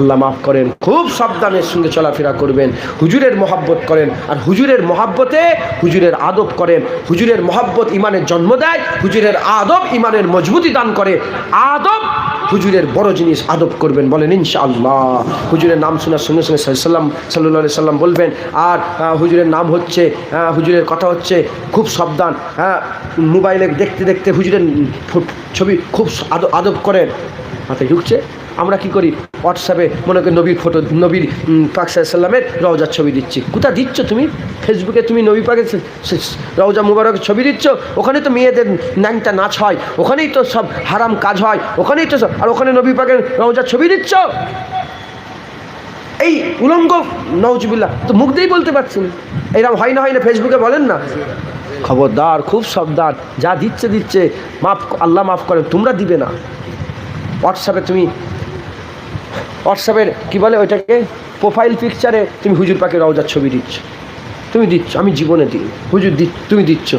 আল্লাহ মাফ করেন, খুব সাবধানের সঙ্গে চলাফেরা করবেন, হুজুরের মহাব্বত করেন, আর হুজুরের মহাব্বতে হুজুরের আদব করেন। হুজুরের মহাব্বত ইমানের জন্ম দেয়, হুজুরের আদব ইমানের মজবুতি দান করে। আদব হুজুরের বড় জিনিস, আদব করবেন, বলেন, ইনশাআল্লাহ। হুজুরের নাম শোনার সঙ্গে সঙ্গে সাল্লাম সাল্লাহ সাল্লাম বলবেন, আর হুজুরের নাম হচ্ছে হুজুরের কথা হচ্ছে খুব সাবধান হ্যাঁ মোবাইলে দেখতে দেখতে হুজুরের ছবি খুব আদব করেন। মাথায় ঢুকছে। আমরা কি করি? হোয়াটসঅ্যাপে মনে করি নবীর ফটো নবীর পাক সাল্লামের রওজার ছবি দিচ্ছি। কোথা দিচ্ছ তুমি? ফেসবুকে তুমি নবী সে- রওজা মুবারকের ছবি দিচ্ছ? ওখানে তো মেয়েদের ন্যাংটা নাচ হয়, ওখানেই তো সব হারাম কাজ হয়, ওখানেই তো সব, আর ওখানে নবী পাকের রওজার ছবি দিচ্ছ? এই উলঙ্গ নওজবিল্লা তো মুখ দিয়েই বলতে পারছেন এরকম হয় না হয় না ফেসবুকে বলেন না। খবরদার, খুব সাবধান, যা দিচ্ছে দিচ্ছে, মাফ, আল্লাহ মাফ করেন, তোমরা দিবে না। হোয়াটসঅ্যাপে তুমি হোয়াটসঅ্যাপের কী বলে ওইটাকে? প্রোফাইল পিকচারে তুমি হুজুর পাকে রওজার ছবি দিচ্ছ। তুমি দিচ্ছ, আমি জীবনে দিই। হুজুর দি তুমি দিচ্ছ।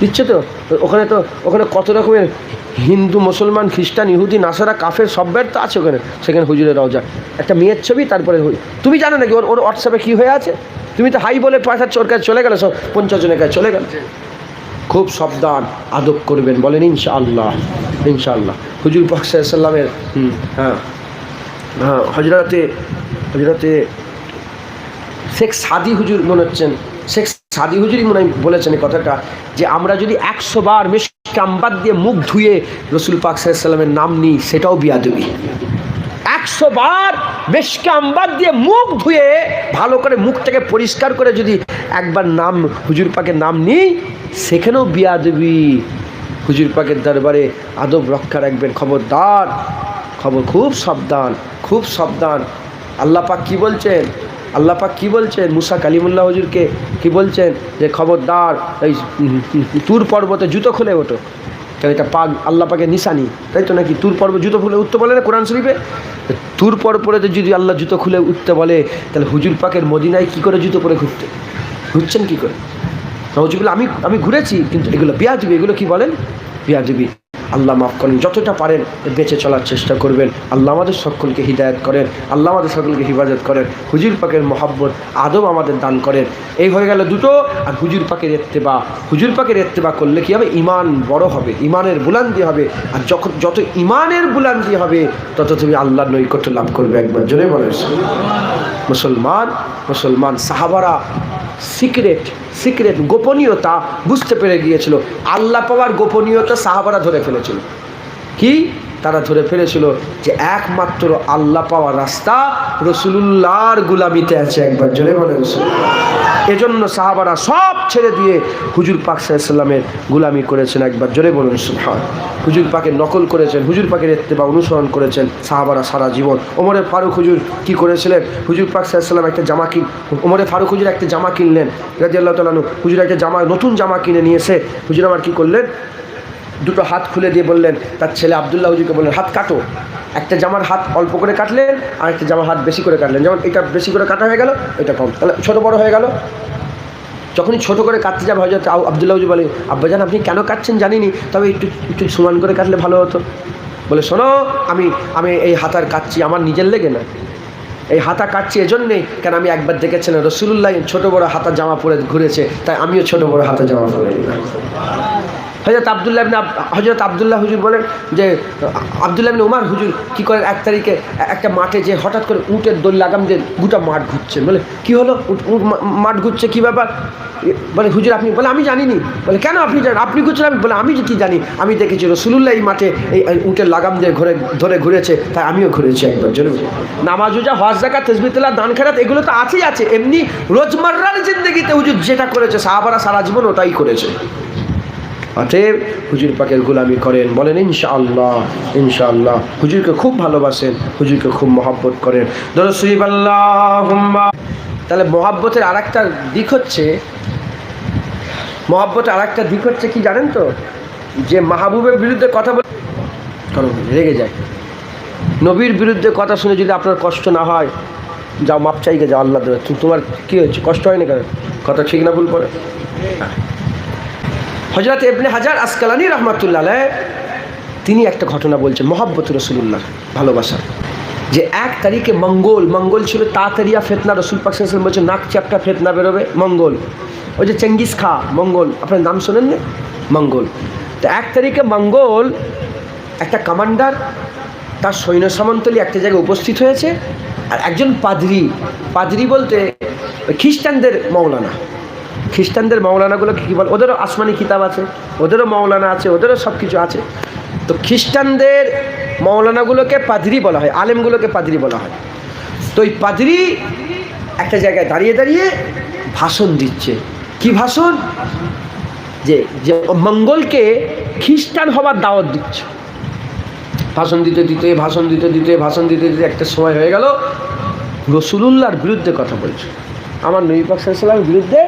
দিচ্ছ তো? ওখানে তো, ওখানে কত রকমের হিন্দু, মুসলমান, খ্রিস্টান, ইহুদি, নাসারা, কাফের সব্যের তো আছে ওখানে। সেখানে হুজুরের রওজা। একটা মেয়ের ছবি, তারপরে। তুমি জানো নাকি ওর ওর হোয়াটসঅ্যাপে কী হয়ে আছে? তুমি তো হাই বলে পাঠাচ্ছ ওর কাছে চলে গেলে, সব পঞ্চাশ জনের কাছে চলে গেল। খুব সাবধান আদব করবেন বলেন ইনশাআল্লাহ ইনশাআল্লাহ। হুজুর পাক সাল্লামের হুম। হ্যাঁ হ্যাঁ হজরতে হজরতে শেখ সাদি হুজুর মনে হচ্ছেন শেখ সাদি হুজুরই মনে হয় বলেছেন এই কথাটা যে আমরা যদি একশো বার মেশকে আম্বাদ দিয়ে মুখ ধুয়ে রসুল পাক সাল্লামের নাম নিই সেটাও বিয়াদবি। একশো বার বেশকে আম্বাদ দিয়ে মুখ ধুয়ে ভালো করে মুখটাকে পরিষ্কার করে যদি একবার নাম, হুজুর পাকের নাম নিই, সেখানেও বিয়া দেবী হুজুর পাকের দরবারে আদব রক্ষা রাখবেন, খবরদার। খবর খুব সাবধান খুব সাবধান। আল্লাহ পাক কী বলছেন? আল্লাহ পাক কী বলছেন? মুসা কালিমুল্লাহ হুজুরকে কি বলছেন? যে খবরদার, এই তুর পর্বতে জুতো খুলে ওঠো। কারণ এটা পাক, আল্লাহ পাকে নিশানি, তাই তো নাকি? তুর পর্ব জুতো খুলে উঠতে বলে না কোরআন শরীফে? তুর পর পরে যদি আল্লাহ জুতো খুলে উঠতে বলে, তাহলে হুজুর পাকের মদিনায় কি করে জুতো পরে ঘুরতে? ঘুরছেন কি করে? নজুবিল আমি আমি ঘুরেছি, কিন্তু এগুলো বিয়াজবি এগুলো কি বলেন? বিয়াজবি আল্লাহ মাফ করেন, যতটা পারেন বেঁচে চলার চেষ্টা করবেন। আল্লাহ আমাদের সকলকে হিদায়ত করেন, আল্লাহ আমাদের সকলকে হিফাজত করেন। হুজুর পাকের মহাব্বত আদব আমাদের দান করেন। এই হয়ে গেল দুটো, আর হুজুর পাকের এত্তেবা হুজুর পাকের এত্তেবা করলে কি হবে? ইমান বড় হবে ইমানের বুলান্দি হবে। আর যখন, যত ইমানের বুলান্দি হবে, তত তুমি আল্লাহর নৈকট্য লাভ করবে একবার। জোরে বলে মুসলমান মুসলমান সাহাবারা সিক্রেট সিক্রেট গোপনীয়তা বুঝতে পেরে গিয়েছিল। আল্লাহ পাওয়ার গোপনীয়তা সাহাবারা ধরে ফেলেছিল। কি? তারা ধরে ফেলেছিল যে একমাত্র আল্লাহ পাওয়ার রাস্তা রসুলুল্লাহর গুলামিতে আছে একবার, জোরে বলে এজন্য সাহাবারা সব ছেড়ে দিয়ে হুজুর পাক সাল্লামের গুলামি করেছেন একবার, জোরে বলুন সুবহান হুজুর পাকের নকল করেছেন, হুজুর পাকের এত্তেবা অনুসরণ করেছেন সাহাবারা সারা জীবন। ওমরে ফারুক হুজুর কি করেছিলেন? হুজুর পাক সাল্লাম একটা জামা কিন, ওমরে ফারুক হুজুর একটা জামা কিনলেন রাজি আল্লাহ তালানু হুজুর একটা জামা, নতুন জামা কিনে নিয়ে এসে হুজুর আমার কী করলেন? দুটো হাত খুলে দিয়ে বললেন, তার ছেলে আবদুল্লাহ হুজুরকে বললেন, হাত কাটো। একটা জামার হাত অল্প করে কাটলেন, আর একটা জামার হাত বেশি করে কাটলেন। যেমন এটা বেশি করে কাটা হয়ে গেল, এটা কম। তাহলে ছোটো বড় হয়ে গেল। যখনই ছোট করে কাটতে যাবে হয়তো আবদুল্লাহ হুজুর বলে আব্বাজান আপনি কেন কাটছেন জানিনি? তবে একটু একটু সমান করে কাটলে ভালো হতো। বলে, শোনো, আমি আমি এই হাতার কাটছি, আমার নিজের লেগে না। এই হাতা কাটছি এজন্যেই কেন আমি একবার দেখেছিলাম রসুল্লাহ ছোটো বড় হাতা জামা পরে ঘুরেছে, তাই আমিও ছোটো বড় হাতা জামা পরে হজরত আবদুল্লাহ হজরত আবদুল্লাহ হুজুর বলেন যে, আবদুল্লাহ ইবনে উমার হুজুর কী করেন এক তারিখে একটা মাঠে যে হঠাৎ করে উটের দোল লাগাম যে গোটা মাঠ ঘুরছে বলে, কি হলো? উট- মাঠ ঘুরছে, কী ব্যাপার? বলে, হুজুর, আপনি বলে, আমি জানিনি। বলে, কেন আপনি জানেন আপনি ঘুরছেন? আমি বলে, আমি কি জানি? আমি দেখেছি রসুলুল্লাহ এই মাঠে এই উটের লাগাম দিয়ে ঘুরে, ধরে ঘুরেছে, তাই আমিও ঘুরেছি একবার। জন্য নামাজ উজা হজ জাকা তসবিতুল্লাহ দান, খেরাত, এগুলো তো আছেই, আছে। এমনি রোজমার্রার জিন্দগিতে হুজুর যেটা করেছে, সাহাবারা সারা জীবন ওটাই করেছে। অতএব হুজুর পাকের গোলামি করেন, বলেন, ইনশাআল্লাহ ইনশাআল্লাহ। হুজুরকে খুব ভালোবাসেন, হুজুরকে খুব মহাব্বত করেন। তাহলে মহাব্বতের আর একটা দিক হচ্ছে, মহাব্বতের আর একটা দিক হচ্ছে কি জানেন তো? যে মাহবুবের বিরুদ্ধে কথা বলে রেগে যায় নবীর বিরুদ্ধে কথা শুনে যদি আপনার কষ্ট না হয়, যাও, মাপ চাইকে যাও আল্লাহ দেবে। তোমার কী হয়েছে? কষ্ট হয়নি কেন? কথা ঠিক না ভুল করে? হজরত এবনে হাজার আসকালানি রহমাতুল্লাহ তিনি একটা ঘটনা বলছেন, মোহাব্বত রসুল্লাহ ভালোবাসা। যে এক তারিখে মঙ্গল মঙ্গল ছিল তাড়াতাড়িয়া ফেতনা, রসুল পাকসাল বলছে নাক চ্যাপটা ফেতনা বেরোবে, মঙ্গল। ওই যে চেঙ্গিস খা, মঙ্গল। আপনার নাম শোনেন না মঙ্গল। তো এক তারিখে মঙ্গল, একটা কমান্ডার, তার সৈন্য সামন্তলি একটা জায়গায় উপস্থিত হয়েছে, আর একজন পাদরি। পাদরি বলতে খ্রিস্টানদের মৌলানা। খ্রিস্টানদের মৌলানাগুলোকে কী বলে? ওদেরও আসমানি কিতাব আছে, ওদেরও মৌলানা আছে, ওদেরও সব কিছু আছে। তো খ্রিস্টানদের মৌলানাগুলোকে পাদ্রি বলা হয়, আলেমগুলোকে পাদ্রি বলা হয়। তো ওই পাদরি একটা জায়গায় দাঁড়িয়ে দাঁড়িয়ে ভাষণ দিচ্ছে। কি ভাষণ? যে যে মঙ্গলকে খ্রিস্টান হবার দাওয়াত দিচ্ছে। ভাষণ দিতে দিতে, ভাষণ দিতে দিতে, ভাষণ দিতে দিতে একটা সময় হয়ে গেল। রসুলুল্লাহর বিরুদ্ধে কথা বলছে। আমার নবী পাকসাল্লামের বিরুদ্ধে ওই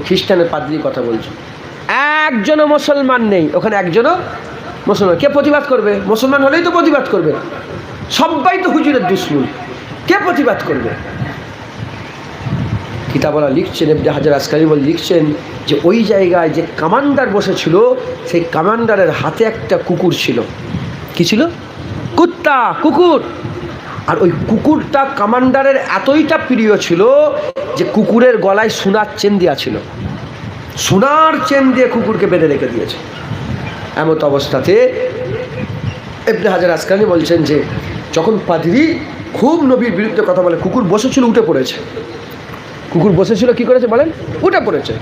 খ্রিস্টানের পাদ্রির কথা বলছে। একজনও মুসলমান নেই, ওখানে একজনও মুসলমান। কে প্রতিবাদ করবে? মুসলমান হলেই তো প্রতিবাদ করবে। সবাই তো হুজুরের দুশ্মন। কে প্রতিবাদ করবে? কিতাবলা লিখছেন এবনে হাজার আসকারি লিখছেন যে ওই জায়গায় যে কামান্ডার বসেছিল, সেই কামান্ডারের হাতে একটা কুকুর ছিল। কি ছিল? কুত্তা, কুকুর। আর ওই কুকুরটা কামান্ডারের এতইটা প্রিয় ছিল যে কুকুরের গলায় সোনার চেন দেওয়া ছিল। সোনার চেন দিয়ে কুকুরকে বেঁধে রেখে দিয়েছে। এমত অবস্থাতে এবনে হাজার আসকানি বলছেন যে, যখন পাদ্রি খুব নবীর বিরুদ্ধে কথা বলে, কুকুর বসেছিল, উঠে পড়েছে। কুকুর বসেছিল, কি করেছে বলেন? উঠে পড়েছে।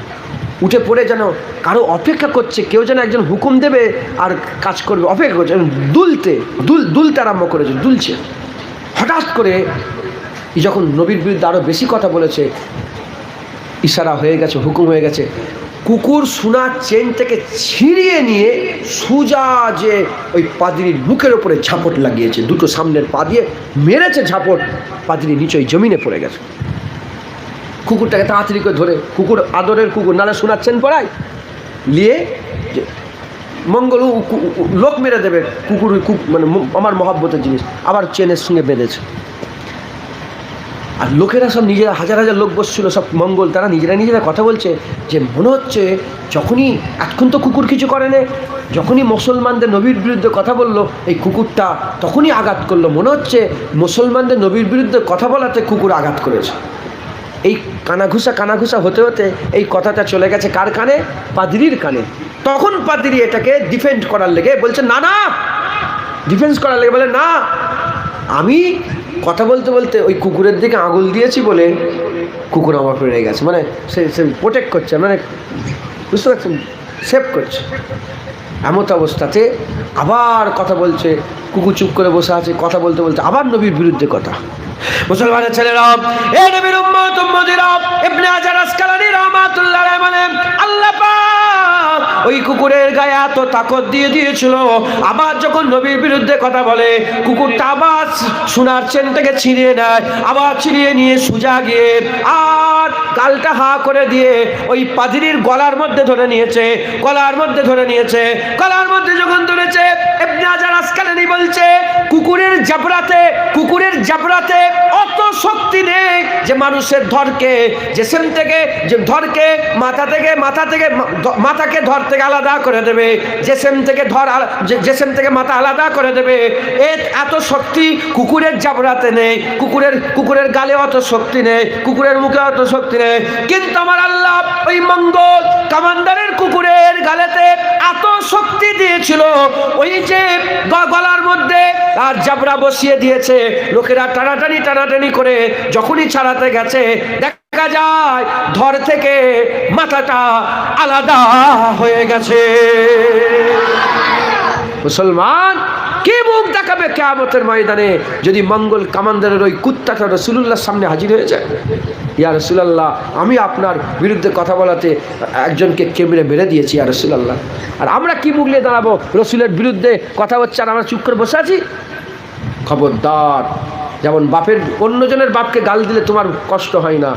উঠে পড়ে যেন কারও অপেক্ষা করছে, কেউ যেন একজন হুকুম দেবে আর কাজ করবে, অপেক্ষা করছে, দুলতে, দুল, দুলতে আরম্ভ করেছে, দুলছে। হঠাৎ করে যখন নবীর বিরুদ্ধে আরও বেশি কথা বলেছে, ইশারা হয়ে গেছে, হুকুম হয়ে গেছে, কুকুর সোনার চেন থেকে ছিঁড়িয়ে নিয়ে সুজা যে ওই পাদ্রির মুখের ওপরে ঝাপট লাগিয়েছে, দুটো সামনের পা দিয়ে মেরেছে ঝাপট পাদ্রি নিচে ওই জমিনে পড়ে গেছে। কুকুরটাকে তাড়াতাড়ি করে ধরে, কুকুর আদরের কুকুর, নালে সোনার চেন পড়ায়, নিয়ে মঙ্গল লোক মেরে দেবে কুকুর মানে আমার মহাব্বতের জিনিস। আবার চেনের সঙ্গে বেঁধেছে। আর লোকেরা সব নিজেরা, হাজার হাজার লোক বসছিল, সব মঙ্গল, তারা নিজেরা নিজেরা কথা বলছে যে, মনে হচ্ছে যখনই এখন তো কুকুর কিছু করে না যখনই মুসলমানদের নবীর বিরুদ্ধে কথা বলল, এই কুকুরটা তখনই আঘাত করল। মনে হচ্ছে মুসলমানদের নবীর বিরুদ্ধে কথা বলাতে কুকুর আঘাত করেছে। এই কানাঘুষা কানাঘুষা হতে হতে এই কথাটা চলে গেছে কার কানে? পাদ্রির কানে। তখন পাদ্রি এটাকে ডিফেন্ড করার লেগে বলছে, না না ডিফেন্স করার লেগে বলে, না, আমি কথা বলতে বলতে ওই কুকুরের দিকে আঙুল দিয়েছি বলে কুকুর আমার পেরে গেছে। মানে সে সে প্রোটেক্ট করছে মানে বুঝতে পারছেন? সেভ করছে। এমত অবস্থাতে আবার কথা বলছে, কুকুর চুপ করে বসে আছে, কথা বলতে বলতে আবার নবীর বিরুদ্ধে কথা। মুসলমানের ছেলেরা, এ নবীর উম্মত উম্মতিরা, ইবনে হাজার আসকালানি রাহমাতুল্লাহ আলাইহি বলেন, আল্লাহ পাক ওই কুকুরের গায়ে এত তাকত দিয়ে দিয়েছিল। আবার যখন নবীর বিরুদ্ধে কথা বলে, কুকুরটা আবার সোনার চেনটাকে ছিঁড়িয়ে নেয়, আবার ছিঁড়িয়ে নিয়ে সুজা গিয়ে আর গালটা হা করে দিয়ে ওই পাদ্রির গলার মধ্যে ধরে নিয়েছে, গলার মধ্যে ধরে নিয়েছে, গলার মধ্যে যখন ধরেছে বলছে, কুকুরের জাবরাতে কুকুরের জাবরাতে অত শক্তি নেই যে মানুষের ধরকে জেসেম থেকে, যে ধরকে, মাথা থেকে মাথা থেকে মাথাকে ধর থেকে আলাদা করে দেবে, জেসেম থেকে ধর জেসেম থেকে মাথা আলাদা করে দেবে। এর এত শক্তি কুকুরের জাবরাতে নেই, কুকুরের কুকুরের গালে অত শক্তি নেই, কুকুরের মুখে অত শক্তি নেই। কিন্তু আমার আল্লাহ ওই মঙ্গল কামান্ডারের কুকুরের গালেতে এত শক্তি দিয়েছিল, ওই যে গলার মধ্যে আর জাবরা বসিয়ে দিয়েছে। লোকেরা টানাটানি টানাটানি করে যখনই ছাড়াতে গেছে, দেখা যায়, ধর থেকে মাথাটা আলাদা হয়ে গেছে। মুসলমান, কে মুখ দেখাবে কেয়ামতের ময়দানে যদি মঙ্গল কামান্দারের ওই কুত্তাটা রসুল্লাহর সামনে হাজির হয়ে যায়? ইয়া রসুলাল্লাহ, আমি আপনার বিরুদ্ধে কথা বলাতে একজনকে কেমড়ে মেরে দিয়েছি, ইয়া রসুলাল্লাহ। আর আমরা কি মুখ নিয়ে দাঁড়াবো? রসুলের বিরুদ্ধে কথা হচ্ছে আর আমরা চুপ করে বসে আছি? খবরদার, যেমন বাপের, অন্যজনের বাপকে গাল দিলে তোমার কষ্ট হয় না।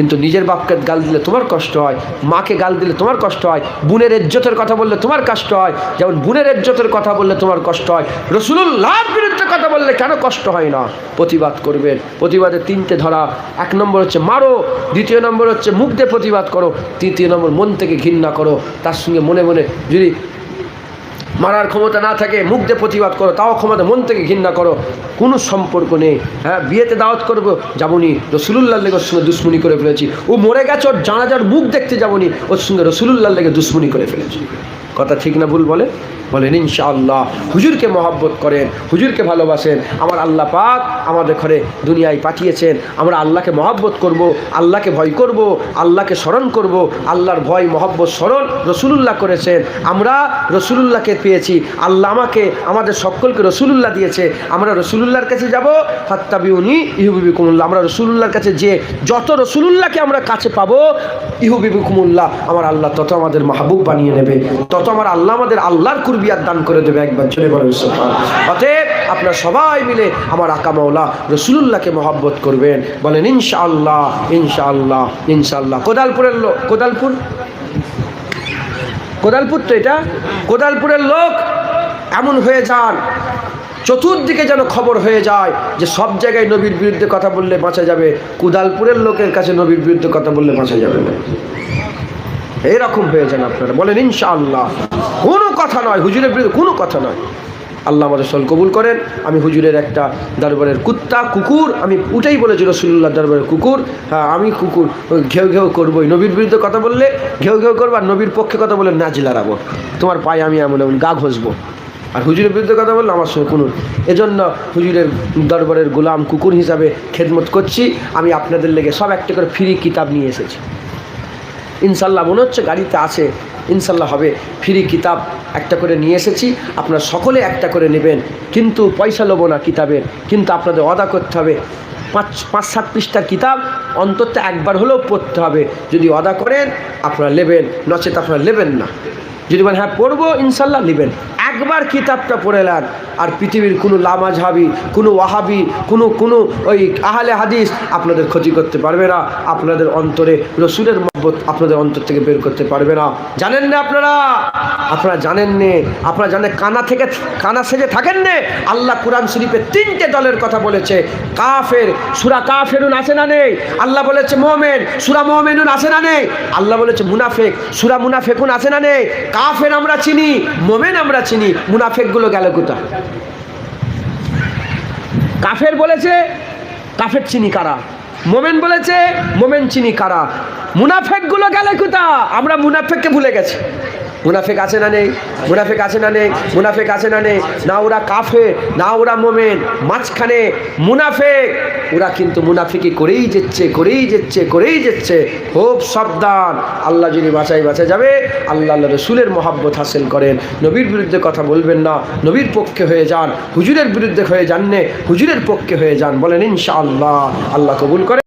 কিন্তু নিজের বাপকে গাল দিলে তোমার কষ্ট হয়, মাকে গাল দিলে তোমার কষ্ট হয়, বোনের ইজ্জতের কথা বললে তোমার কষ্ট হয়, যেমন বোনের ইজ্জতের কথা বললে তোমার কষ্ট হয়, রসুলুল্লাহর বিরুদ্ধে কথা বললে কেন কষ্ট হয় না? প্রতিবাদ করবেন। প্রতিবাদে তিনটে ধরা, এক নম্বর হচ্ছে মারো, দ্বিতীয় নম্বর হচ্ছে মুখ দিয়ে প্রতিবাদ করো, তৃতীয় নম্বর মন থেকে ঘৃণা করো। তার সঙ্গে মনে মনে যদি মারার ক্ষমতা না থাকে, মুখ দিয়ে প্রতিবাদ করো, তাও ক্ষমতা মন থেকে ঘৃণা করো, কোনো সম্পর্ক নেই। হ্যাঁ বিয়েতে দাওয়াত করব, যাবনি। রসুলুল্লাহ লেগে ওর সঙ্গে দুশ্মনী করে ফেলেছি। ও মরে গেছে, ওর জানাজার মুখ দেখতে যাবনি, ওর সঙ্গে রসুলুল্লাহ লেগে দুশ্মনী করে ফেলেছি। কথা ঠিক না ভুল বলে? বলেন, ইনশাআল্লাহ, হুজুরকে মহব্বত করেন, হুজুরকে ভালোবাসেন। আমার আল্লাহ পাক আমাদের ঘরে দুনিয়ায় পাঠিয়েছেন। আমরা আল্লাহকে মহব্বত করব, আল্লাহকে ভয় করব, আল্লাহকে স্মরণ করব। আল্লাহর ভয়, মহব্বত, স্মরণ রসুলুল্লাহ করেছেন। আমরা রসুলুল্লাহকে পেয়েছি। আল্লাহ আমাকে, আমাদের সকলকে রসুলুল্লাহ দিয়েছে। আমরা রসুলুল্লাহর কাছে যাব। ফাত্তাবিউনি ইহুবিবি কুমুল্লাহ আমরা রসুলুল্লাহর কাছে যে যত রসুলুল্লাহকে আমরা কাছে পাবো ইহুবিবি কুমুল্লাহ আমার আল্লাহ তত আমাদের মাহবুব বানিয়ে নেবে। তত আমার আল্লাহ আমাদের আল্লাহর কুরবিয়াত দান করে দেবে একবার চলে বলেন অতএব আপনারা সবাই মিলে আমার আকা মাওলা রসুলুল্লাহকে মহব্বত করবেন। বলেন, ইনশাআল্লাহ ইনশাআল্লাহ ইনশাআল্লাহ। কোদালপুরের লোক কোদালপুর? কোদালপুর তো এটা? কোদালপুরের লোক এমন হয়ে যান, চতুর্দিকে যেন খবর হয়ে যায় যে সব জায়গায় নবীর বিরুদ্ধে কথা বললে বাঁচা যাবে। কোদালপুরের লোকের কাছে নবীর বিরুদ্ধে কথা বললে বাঁচা যাবে না। এরকম হয়ে যান আপনারা। বলেন, ইনশাআল্লাহ। কোনো কথা নয়, হুজুরের বিরুদ্ধে কোনো কথা নয়। আল্লাহ আমাদের সল কবুল করেন, আমি হুজুরের একটা দরবারের কুত্তা, কুকুর, আমি উঠেই বলেছি রসুল্লাহ দরবারের কুকুর। হ্যাঁ আমি কুকুর, ঘেউ ঘেউ করবোই। নবীর বিরুদ্ধে কথা বললে ঘেউ ঘেউ করব, আর নবীর পক্ষে কথা বলে নাচ লাগাবো তোমার পায়ে আমি এমন এমন গা ঘষবো। আর হুজুরের বিরুদ্ধে কথা বললে আমার সঙ্গে কোনো এজন্য হুজুরের দরবারের গোলাম কুকুর হিসাবে খেদমত করছি। আমি আপনাদের লেগে সব একটা করে ফ্রি কিতাব নিয়ে এসেছি। ইনশাল্লাহ মনে হচ্ছে গাড়িতে আছে, ইনশাল্লাহ হবে। ফ্রি কিতাব একটা করে নিয়ে এসেছি, আপনারা সকলে একটা করে নেবেন। কিন্তু পয়সা লোবো না কিতাবের, কিন্তু আপনাদের অদা করতে হবে। পাঁচ পাঁচ, সাত পৃষ্ঠার কিতাব অন্তত একবার হলেও পড়তে হবে। যদি অদা করেন, আপনারা নেবেন, নচেত আপনারা নেবেন না। যদি বলেন হ্যাঁ পড়ব, ইনশাল্লাহ নেবেন। একবার কিতাবটা পড়ে নেন, আর পৃথিবীর কোনো লামাঝাবি, কোনো ওয়াহাবি, কোনো কোনো ওই আহলে হাদিস আপনাদের ক্ষতি করতে পারবে না, আপনাদের অন্তরে রসুলের মহব্বত আপনাদের অন্তর থেকে বের করতে পারবে না। জানেন না আপনারা? আপনারা জানেন নে? আপনারা জানেন কানা থেকে, কানা সেজে থাকেন নে? আল্লাহ কোরআন শরীফে তিনটে দলের কথা বলেছে। কাফের, সুরা কাফেরুন আছে না নেই? আল্লাহ বলেছে মোমেন, সুরা মোমেনুন আছে না নেই? আল্লাহ বলেছে মুনাফেক, সুরা মুনাফেকুন আছে না নেই? কাফের আমরা চিনি, মোমেন আমরা চিনি। মুনাফেকগুলো গেল কোথায়? কাফের বলেছে, কাফের চিনি কারা? মোমেন বলেছে, মোমেন চিনি কারা? মুনাফেকগুলো গেলে কোথা আমরা মুনাফেককে ভুলে গেছি। মুনাফেক আছে না নেই? মুনাফেক আছে না নেই? মুনাফেক আছে না নেই? না ওরা কাফে না ওরা মোমেন। মাঝখানে মুনাফেক। ওরা কিন্তু মুনাফিকি করেই যাচ্ছে করেই যাচ্ছে করেই যাচ্ছে। খুব সাবধান। আল্লাহ যদি বাঁচাই বাঁচা যাবে, আল্লাহ আল্লাহ রসুলের মহাব্বত হাসিল করেন। নবীর বিরুদ্ধে কথা বলবেন না। নবীর পক্ষে হয়ে যান। হুজুরের বিরুদ্ধে হয়ে যান নে। হুজুরের পক্ষে হয়ে যান। বলেন ইনশাআল্লাহ। আল্লাহ কবুল করে।